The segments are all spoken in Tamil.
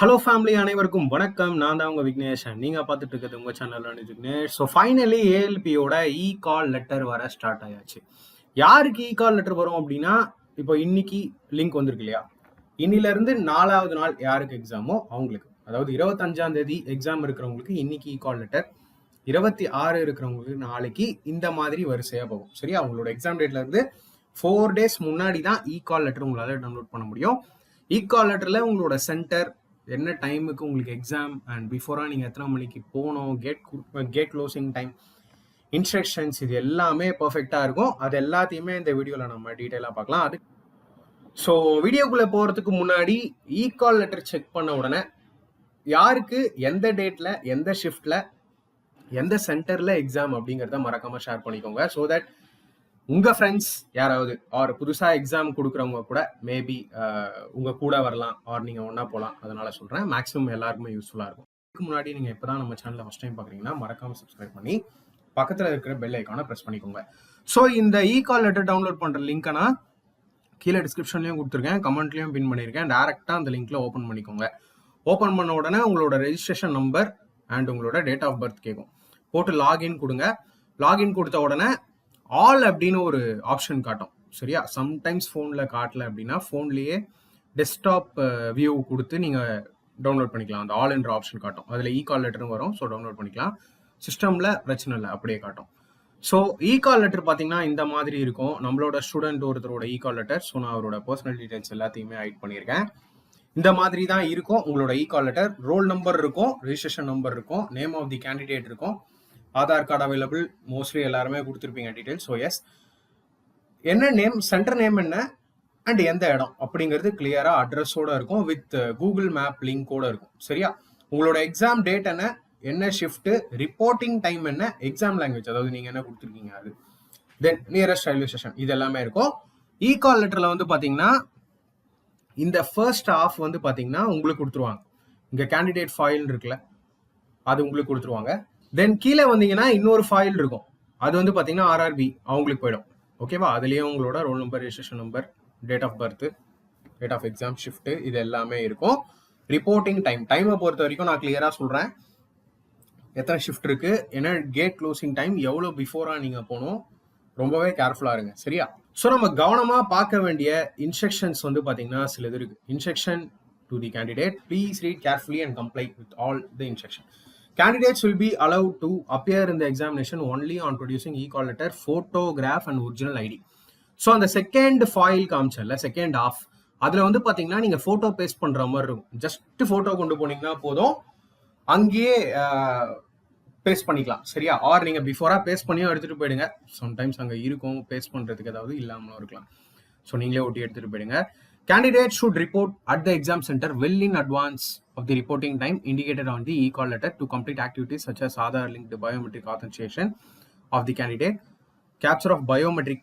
ஹலோ ஃபேமிலி அனைவருக்கும் வணக்கம். நான் தான் உங்கள் விக்னேஷ் நீங்கள் பார்த்துட்டு இருக்கிறது உங்கள் சேனல் விக்னேஷ். ஸோ ஃபைனலி ஏஎல்பியோட இ கால் லெட்டர் வர ஸ்டார்ட் ஆயாச்சு. யாருக்கு இ கால் லெட்டர் வரும் அப்படின்னா இப்போ இன்னைக்கு லிங்க் வந்திருக்கு இல்லையா? இன்னிலேருந்து நாலாவது நாள் யாருக்கு எக்ஸாமோ அவங்களுக்கு. அதாவது இருபத்தஞ்சாம் தேதி எக்ஸாம் இருக்கிறவங்களுக்கு இன்னைக்கு இ கால் லெட்டர் இருபத்தி ஆறு இருக்கிறவங்களுக்கு நாளைக்கு இந்த மாதிரி வரிசையாக போகும். சரியா? அவங்களோட எக்ஸாம் டேட்ல இருந்து ஃபோர் டேஸ் முன்னாடி தான் இ கால் லெட்டர் உங்களால் டவுன்லோட் பண்ண முடியும். இ கால் லெட்டரில் உங்களோட சென்டர் என்ன டைமுக்கு உங்களுக்கு எக்ஸாம் அண்ட் பிஃபோராக நீங்கள் எத்தனை மணிக்கு போகணும்? Gate gate closing time instructions இது எல்லாமே பர்ஃபெக்டாக இருக்கும். அது எல்லாத்தையுமே இந்த வீடியோவில் நம்ம டீட்டெயிலாக பார்க்கலாம். அது ஸோ வீடியோக்குள்ளே போகிறதுக்கு முன்னாடி ஈகால் லெட்டர் செக் பண்ண உடனே யாருக்கு எந்த டேட்டில் எந்த ஷிஃப்டில் எந்த சென்டரில் எக்ஸாம் அப்படிங்கிறத மறக்காமல் ஷேர் பண்ணிக்கோங்க. ஸோ தட் உங்கள் ஃப்ரெண்ட்ஸ் யாராவது ஆர் புதுசாக எக்ஸாம் கொடுக்குறவங்க கூட மேபி உங்கள் கூட வரலாம் ஆர் நீங்கள் ஒன்றா போகலாம் அதனால் சொல்கிறேன் மேக்ஸிமம் எல்லாருக்குமே யூஸ்ஃபுல்லாக இருக்கும். இதுக்கு முன்னாடி நீங்கள் இப்போ தான் நம்ம சேனலில் ஃபஸ்ட் டைம் பார்க்குறீங்கன்னா மறக்காமல் சப்ஸ்கிரைப் பண்ணி பக்கத்தில் இருக்கிற பெல் ஐக்கானை ப்ரெஸ் பண்ணிக்கோங்க. ஸோ இந்த இ கால் லெட்டர் டவுன்லோட் பண்ணுற லிங்க்கை நான் கீழே டிஸ்கிரிப்ஷன்லையும் கொடுத்துருக்கேன் கமெண்ட்லேயும் பின் பண்ணியிருக்கேன். டேரெக்டாக அந்த லிங்க்கில் ஓப்பன் பண்ணிக்கோங்க. ஓப்பன் பண்ண உடனே உங்களோட ரெஜிஸ்ட்ரேஷன் நம்பர் அண்ட் உங்களோட டேட் ஆஃப் பர்த் கேட்கும் போட்டு லாகின் கொடுங்க. லாகின் கொடுத்த உடனே ஆல் அப்படின்னு ஒரு ஆப்ஷன் காட்டும். சரியா? சம்டைம்ஸ் ஃபோனில் காட்டல அப்படின்னா ஃபோன்லேயே டெஸ்க்டாப் வியூ கொடுத்து நீங்கள் டவுன்லோட் பண்ணிக்கலாம். அந்த ஆல் என்ற ஆப்ஷன் காட்டும். அதில் இ கால் லெட்டரும் வரும். ஸோ டவுன்லோட் பண்ணிக்கலாம். சிஸ்டமில் பிரச்சனை இல்லை. அப்படியே காட்டும். ஸோ இ கால் லெட்டர் பார்த்தீங்கன்னா இந்த மாதிரி இருக்கும். நம்மளோட ஸ்டூடெண்ட் ஒருத்தரோட இ கால் லெட்டர் ஸோ நான் அவரோட பர்சனல் டீடைல்ஸ் எல்லாத்தையுமே ஹைட் பண்ணியிருக்கேன் இந்த மாதிரி தான் இருக்கும். உங்களோட e call letter roll number இருக்கும். ரிஜிஸ்ட்ரேஷன் நம்பர் இருக்கும். நேம் ஆஃப் தி கேண்டிடேட் இருக்கும். ஆதார் கார்டு அவைலபிள் மோஸ்ட்லி எல்லாருமே கொடுத்துருப்பீங்க டீட்டெயில்ஸ் ஸோ எஸ் என்ன நேம் சென்டர் நேம் என்ன? அண்ட் எந்த இடம்? அப்படிங்கிறது கிளியராக அட்ரஸோட இருக்கும். வித் கூகுள் மேப் லிங்கோட இருக்கும். சரியா? உங்களோட எக்ஸாம் டேட் என்ன? என்ன ஷிஃப்ட்டு ரிப்போர்ட்டிங் டைம் என்ன? எக்ஸாம் லாங்குவேஜ் அதாவது நீங்கள் என்ன கொடுத்துருக்கீங்க அது? தென் நியரஸ்ட் ரயில்வே ஸ்டேஷன் இது எல்லாமே இருக்கும். இ கால் வந்து பார்த்தீங்கன்னா இந்த ஃபர்ஸ்ட் ஆஃப் வந்து பார்த்தீங்கன்னா உங்களுக்கு கொடுத்துருவாங்க. இங்கே கேண்டிடேட் ஃபைல் இருக்குல்ல அது உங்களுக்கு கொடுத்துருவாங்க. தென் கீழே வந்தீங்கன்னா இன்னொரு ஃபைல் இருக்கும். அது வந்து பார்த்தீங்கன்னா ஆர்ஆர்பி அவங்களுக்கு போயிடும். ஓகேவா அதுலேயே உங்களோட roll number registration number date of birth date of exam shift இது எல்லாமே இருக்கும். ரிப்போர்ட்டிங் டைம் டைமை பொறுத்த வரைக்கும் நான் கிளியராக சொல்கிறேன் எத்தனை ஷிஃப்ட் இருக்குது என்ன கேட் க்ளோசிங் டைம் எவ்வளோ பிஃபோராக நீங்கள் போகணும்? ரொம்பவே கேர்ஃபுல்லாக இருங்க. சரியா? ஸோ நம்ம கவனமாக பார்க்க வேண்டிய இன்ஸ்ட்ரக்ஷன்ஸ் வந்து பாத்தீங்கன்னா சிலது இருக்குது instruction to the candidate please read carefully and comply with all the instruction Candidates will be allowed to appear in the examination only on producing e-call letter, photograph and original ID. So அந்த செகண்ட் ஃபாயில் காமிச்சல செகண்ட் ஆஃப் அதில் வந்து பார்த்தீங்கன்னா நீங்கள் ஃபோட்டோ பேஸ்ட் பண்ணுற மாதிரி இருக்கும். ஜஸ்ட் ஃபோட்டோ கொண்டு போனீங்கன்னா போதும். அங்கேயே பேஸ்ட் பண்ணிக்கலாம். சரியா? ஆர் நீங்கள் பிஃபோராக பேஸ்ட் பண்ணியும் எடுத்துகிட்டு போயிடுங்க. சம்டைம்ஸ் அங்கே இருக்கும் பேஸ்ட் பண்ணுறதுக்கு ஏதாவது இல்லாமலும் இருக்கலாம். ஸோ நீங்களே ஒட்டி எடுத்துகிட்டு போயிடுங்க. Candidate should report at the exam center well in advance of the reporting time indicated on the e-call letter to complete activities such as Aadhaar linked biometric authentication of the candidate, capture of biometric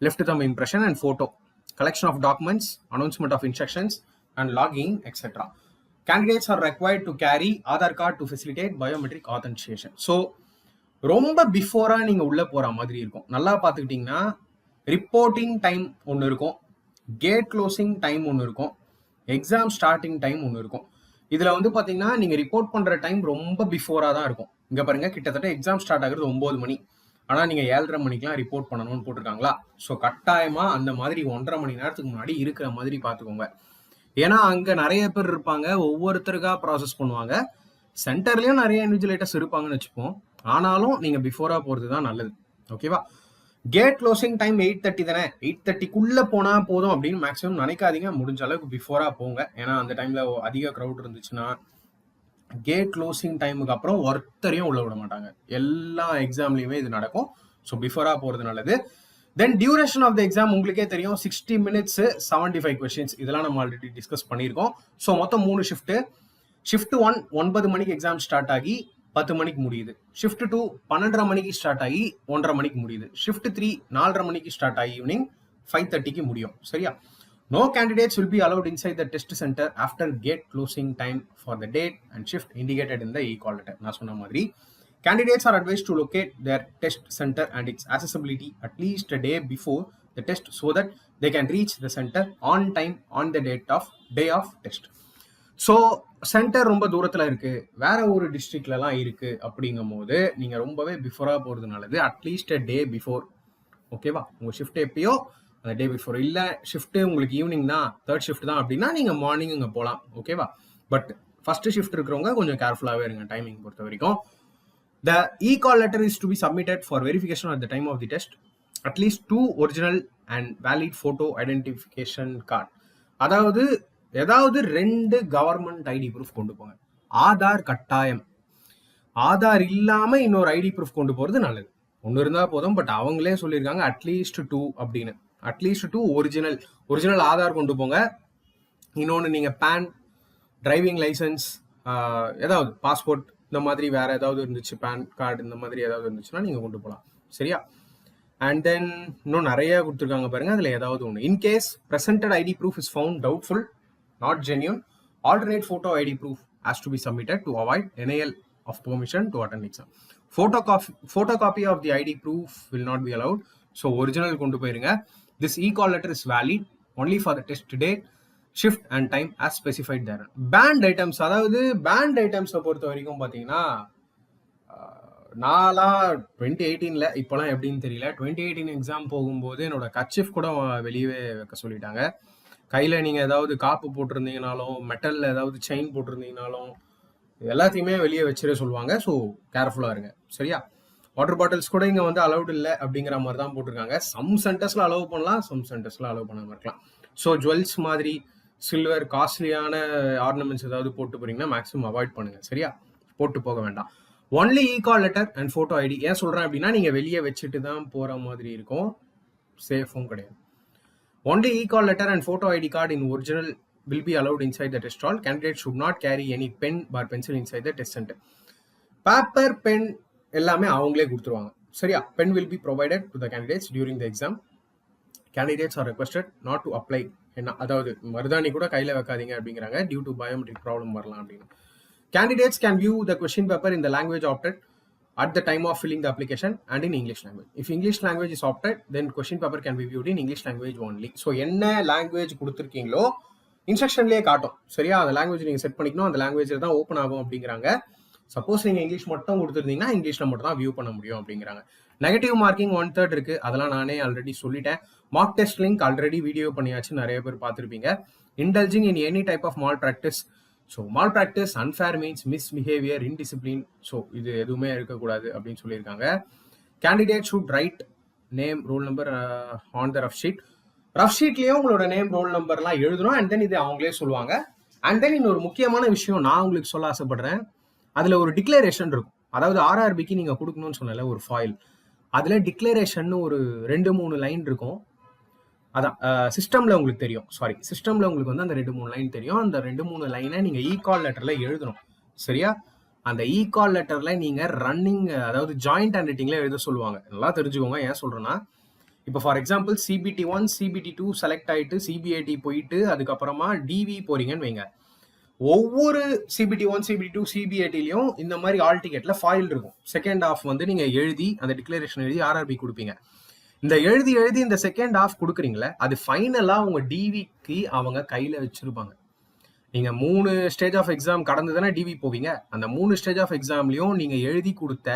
left thumb impression and photo, collection of documents, announcement of instructions, and logging, etc. Candidates are required to carry Aadhaar card to facilitate biometric authentication. So, ரொம்ப பிஃபோரா நீங்க உள்ள போற மாதிரி இருக்கும் நல்லா பாத்துக்கிட்டீங்கன்னா ரிப்போர்ட்டிங் டைம் ஒன்று இருக்கும் கேட் க்ளோசிங் டைம் ஒன்று இருக்கும். எக்ஸாம் ஸ்டார்டிங் டைம் ஒன்று இருக்கும். இதில் வந்து பார்த்தீங்கன்னா நீங்கள் ரிப்போர்ட் பண்ணுற டைம் ரொம்ப பிஃபோராக தான் இருக்கும். இங்கே பாருங்க கிட்டத்தட்ட எக்ஸாம் ஸ்டார்ட் ஆகுறது ஒம்பது மணி. ஆனால் நீங்கள் ஏழரை மணிக்கெலாம் ரிப்போர்ட் பண்ணணும்னு போட்டிருக்காங்களா? ஸோ கட்டாயமாக அந்த மாதிரி ஒன்றரை மணி நேரத்துக்கு முன்னாடி இருக்கிற மாதிரி பார்த்துக்கோங்க ஏன்னா அங்கே நிறைய பேர் இருப்பாங்க. ஒவ்வொருத்தருக்காக ப்ராசஸ் பண்ணுவாங்க. சென்டர்லேயும் நிறைய இன்விஜிலேட்டர்ஸ் இருப்பாங்கன்னு வச்சுப்போம். ஆனாலும் நீங்கள் பிஃபோராக போகிறது தான் நல்லது. ஓகேவா gate closing time eight thirty தானே? எயிட் தேர்ட்டிக்குள்ளே போனால் போதும் அப்படின்னு மேக்ஸிமம் நினைக்காதீங்க. முடிஞ்ச அளவுக்கு பிஃபோராக போங்க. ஏன்னா அந்த டைமில் அதிக க்ரௌட் இருந்துச்சுன்னா கேட் க்ளோசிங் டைமுக்கு அப்புறம் ஒருத்தரையும் உள்ள விட மாட்டாங்க. எல்லா எக்ஸாம்லேயுமே இது நடக்கும். ஸோ பிஃபோராக போகிறது நல்லது. Then duration of the exam உங்களுக்கே தெரியும். Sixty minutes seventy five questions இதெல்லாம் நம்ம ஆல்ரெடி டிஸ்கஸ் பண்ணியிருக்கோம். ஸோ மொத்தம் மூணு ஷிஃப்ட்டு ஷிஃப்ட் ஒன் ஒன்பது மணிக்கு எக்ஸாம் ஸ்டார்ட் ஆகி பத்து மணிக்கு முடியுது. ஷிஃப்ட் டூ பன்னெண்டரை மணிக்கு ஸ்டார்ட் ஆகி ஒன்றரை மணிக்கு முடியுது. ஷிஃப்ட் த்ரீ நாலரை மணிக்கு ஸ்டார்ட் ஆகி ஈவினிங் ஃபைவ் தேர்ட்டிக்கு முடியும். சரியா? No candidates will be allowed inside the test centre after gate closing time for the date and shift indicated in the e call letter நான் சொன்ன மாதிரி candidates are advised to locate their test centre and its accessibility at least a day before the test so that they can reach the centre on time on the date of day of test so centre ரொம்ப தூரத்தில் இருக்குது வேற ஒரு டிஸ்ட்ரிக்ட்லலாம் இருக்குது அப்படிங்கும் போது நீங்கள் ரொம்பவே பிஃபோராக போகிறது நல்லது. அட்லீஸ்ட் அ டே பிஃபோர் ஓகேவா உங்கள் ஷிஃப்ட் எப்பயோ அந்த டே பிஃபோர் இல்லை ஷிஃப்ட்டு உங்களுக்கு ஈவினிங் தான் தேர்ட் ஷிஃப்ட் தான் அப்படின்னா நீங்கள் மார்னிங் இங்கே போகலாம் ஓகேவா பட் ஃபர்ஸ்ட் ஷிஃப்ட் இருக்கிறவங்க கொஞ்சம் கேர்ஃபுல்லாகவே இருங்க டைமிங் பொறுத்த வரைக்கும். The e call letter is to be submitted for verification at the time of the test at least two original and valid photo identification card அதாவது ஏதாவது ரெண்டு கவர்மெண்ட் ஐடி ப்ரூஃப் கொண்டு போங்க. ஆதார் கட்டாயம். ஆதார் இல்லாம இன்னொரு ஐடி ப்ரூஃப் கொண்டு போறது நல்லது. ஒன்று இருந்தா போதும் பட் அவங்களே சொல்லியிருக்காங்க அட்லீஸ்ட் டூ அப்படின்னு. At least two original original Aadhaar கொண்டு போங்க. இன்னொன்று நீங்க பேன் டிரைவிங் லைசன்ஸ் ஏதாவது பாஸ்போர்ட் இந்த மாதிரி வேற ஏதாவது இருந்துச்சு பேன் கார்டு இந்த மாதிரி ஏதாவது இருந்துச்சுன்னா நீங்க கொண்டு போகலாம் சரியா? அண்ட் தென் இன்னும் நிறைய கொடுத்துருக்காங்க பாருங்க அதுல ஏதாவது ஒன்று in case presented ID proof is found doubtful not photo ID proof ID to be to to avoid to of denial of permission exam photo copy photo copy of the ID proof will not be allowed so original கொண்டு போயிருங்க this e call letter is valid only for the test day shift and time as specified there band items அதாவது பேண்ட் ஐட்டம்ஸை பொறுத்த வரைக்கும் பார்த்தீங்கன்னா நாலா டுவெண்ட்டி எயிட்டீனில் இப்போலாம் எப்படின்னு தெரியல டுவெண்ட்டி எயிட்டீன் எக்ஸாம் போகும்போது என்னோட கச்சிஃப் கூட வெளியே வைக்க சொல்லிட்டாங்க கையில் நீங்கள் ஏதாவது காப்பு போட்டிருந்தீங்கனாலும் மெட்டலில் ஏதாவது செயின் போட்டிருந்தீங்கனாலும் எல்லாத்தையுமே வெளியே வச்சிட சொல்லுவாங்க. ஸோ கேர்ஃபுல்லாக இருங்க. சரியா? வாட்டர் பாட்டில்ஸ் கூட இங்கே வந்து அலௌட் இல்லை அப்படிங்கிற மாதிரி தான் போட்டிருக்காங்க. சம் சென்டர்ஸில் அலோவ் பண்ணலாம் சம் சென்டர்ஸில் அலோவ் பண்ணாமல் இருக்கலாம். ஸோ ஜுவல்ஸ் மாதிரி சில்வர் காஸ்ட்லியான ஆர்னமெண்ட்ஸ் ஏதாவது போட்டு போகிறீங்கன்னா மேக்ஸிமம் அவாய்ட் பண்ணுங்கள் சரியா? போட்டு போக வேண்டாம். Only e call letter and photo ID ஏன் சொல்கிறேன் அப்படின்னா நீங்கள் வெளியே வச்சுட்டு தான் போகிற மாதிரி இருக்கும். சேஃபும் கிடையாது. Only e-call letter and photo ID card in original will be allowed inside the test hall. Candidates should not carry any pen or pencil inside the test center. Paper pen எல்லாமே அவங்களே கொடுத்துருவாங்க. சரியா? Pen will be provided to the candidates during the exam candidates are requested not to apply என்ன? அதாவது மருதாணி கூட கையில் வைக்காதீங்க அப்படிங்கிறாங்க. டியூ டு பயோமெட்ரிக் ப்ராப்ளம் வரலாம் அப்படின்னு. Candidates can view the question paper இந்த language opted at the time of filling the application and in English language. If English language is opted, then question paper can be viewed in English language only. So என்ன லாங்குவேஜ் கொடுத்துருக்கீங்களோ இன்ஸ்ட்ரக்ஷன்லேயே காட்டும். சரியா? அந்த லாங்குவேஜ் நீங்கள் செட் பண்ணிக்கணும். அந்த லாங்குவேஜில் தான் ஓப்பன் ஆகும் அப்படிங்கிறாங்க. சப்போஸ் நீங்கள் இங்கிலீஷ் மட்டும் கொடுத்துருந்தீங்கன்னா இங்கிலீஷில் மட்டும் தான் வியூ பண்ண முடியும் அப்படிங்கிறாங்க. நெகட்டிவ் மார்க்கிங் ஒன் தேர்ட் இருக்கு. அதெல்லாம் நானே ஆல்ரெடி சொல்லிட்டேன். Mark test link already video பண்ணியாச்சு நிறைய பேர் பார்த்துருப்பீங்க. Indulging in any type of malpractice so malpractice unfair means misbehaviour indiscipline so இது எதுவுமே இருக்கக்கூடாது அப்படின்னு சொல்லியிருக்காங்க. Candidate should write name roll number on the rough sheet rough ஷீட்லேயும் உங்களோட நேம் ரோல் நம்பர்லாம் எழுதணும் அண்ட் தென் இது அவங்களே சொல்லுவாங்க. அண்ட் தென் இன்னொரு முக்கியமான விஷயம் நான் உங்களுக்கு சொல்ல ஆசைப்படுறேன். அதில் ஒரு டிக்ளரேஷன் இருக்கும். அதாவது ஆர்ஆர்பிக்கு நீங்கள் கொடுக்கணும்னு சொன்னல ஒரு ஃபாயில் அதில் டிக்ளரேஷன் ஒரு ரெண்டு மூணு லைன் இருக்கும். அதான் சிஸ்டம்ல உங்களுக்கு தெரியும். சாரி சிஸ்டம்ல உங்களுக்கு வந்து அந்த ரெண்டு மூணு லைன் தெரியும். அந்த ரெண்டு மூணு லைனை நீங்க இ கால் லெட்டர்ல எழுதணும். சரியா? அந்த இ கால் லெட்டர்ல நீங்க ரன்னிங் அதாவது ஜாயிண்ட் ஹேண்ட் ரைட்டிங்ல எழுத சொல்லுவாங்க. நல்லா தெரிஞ்சுக்கோங்க. ஏன் சொல்றேன்னா இப்போ for example CBT one CBT two select ஆயிட்டு சிபிஐடி போயிட்டு அதுக்கப்புறமா டிவி போறீங்கன்னு வைங்க. ஒவ்வொரு சிபிடி ஒன் சிபிடி டூ சிபிஐடிலையும் இந்த மாதிரி ஆல் டிக்கெட்ல ஃபாயில் இருக்கும். செகண்ட் ஆஃப் வந்து நீங்க எழுதி அந்த டிக்ளரேஷன் எழுதி ஆர்ஆர்பி கொடுப்பீங்க. இந்த எழுதி எழுதி இந்த செகண்ட் ஆஃப் கொடுக்குறீங்களே அது ஃபைனலாக அவங்க டிவிக்கு அவங்க கையில் வச்சுருப்பாங்க. நீங்கள் மூணு ஸ்டேஜ் ஆஃப் எக்ஸாம் கடந்து தானே டிவி போவீங்க. அந்த மூணு ஸ்டேஜ் ஆஃப் எக்ஸாம்லேயும் நீங்கள் எழுதி கொடுத்த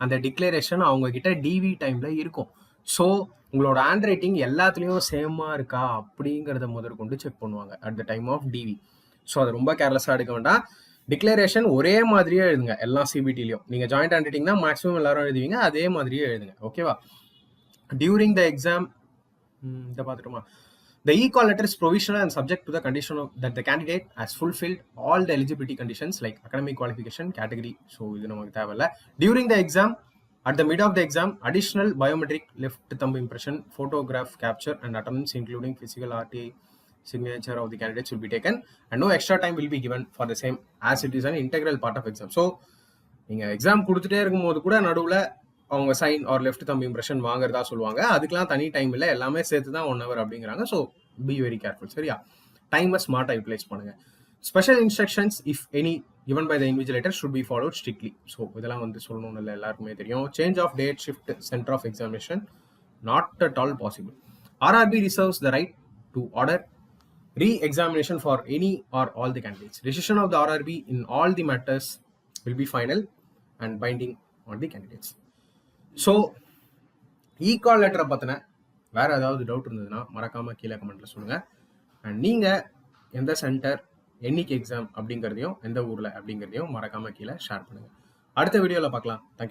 அந்த டிக்ளரேஷன் அவங்கக்கிட்ட டிவி டைமில் இருக்கும். ஸோ உங்களோட ஹேண்ட் ரைட்டிங் எல்லாத்துலேயும் சேமாக இருக்கா அப்படிங்கிறத முதற்கொண்டு செக் பண்ணுவாங்க at the time of DV so அது ரொம்ப கேர்லெஸ்ஸாக எடுக்க வேண்டாம். டிக்ளரேஷன் ஒரே மாதிரியே எழுதுங்க எல்லா சிபிடிலையும் நீங்கள் ஜாயிண்ட் ஹேண்ட் ரைட்டிங் தான் மேக்ஸிமம் எல்லாரும் எழுதுவீங்க அதே மாதிரியே எழுதுங்க ஓகேவா டியூரிங் த எக்ஸாம் இதை பார்த்துட்டோமா the e-call letters provisional and subject to the condition of that the candidate has fulfilled all the eligibility conditions like academic qualification category so இது நமக்கு தேவையில்ல during the exam at the mid of the exam additional biometric left thumb impression photograph capture and attendance including physical RT signature of the candidates will be taken and no extra time will be given for the same as it is an integral part of exam so நீங்கள் எக்ஸாம் கொடுத்துட்டே இருக்கும்போது கூட நடுவில் அவங்க sign or left thumb impression வாங்குறதா சொல்லுவாங்க. அதுக்கெல்லாம் தனி டைம் இல்லை. எல்லாமே சேர்த்து தான் ஒன் ஹவர் அப்படிங்கிறாங்க. ஸோ பி வெரி கேர்ஃபுல் சரியா? டைமை ஸ்மார்ட்டாக யூட்டிலைஸ் பண்ணுங்கள் special instructions if any given by the invigilator should be follow strictly so இதெல்லாம் வந்து சொல்லணும்னு இல்லை. எல்லாருக்குமே தெரியும். Change of date shift centre of examination not at all possible RRB reserves the right to order reexamination for any or all the candidates decision of the RRB in all the matters will be final and binding on the candidates so e-call லெட்டரை பற்றின வேற ஏதாவது டவுட் இருந்ததுன்னா மறக்காம கீழே கமெண்ட்ல சொல்லுங்க. அண்ட் நீங்க எந்த சென்டர் என்னைக்கு எக்ஸாம் அப்படிங்கிறதையும் எந்த ஊர்ல அப்படிங்கிறதையும் மறக்காம கீழே ஷேர் பண்ணுங்க. அடுத்த வீடியோவில் பார்க்கலாம். தேங்க்யூ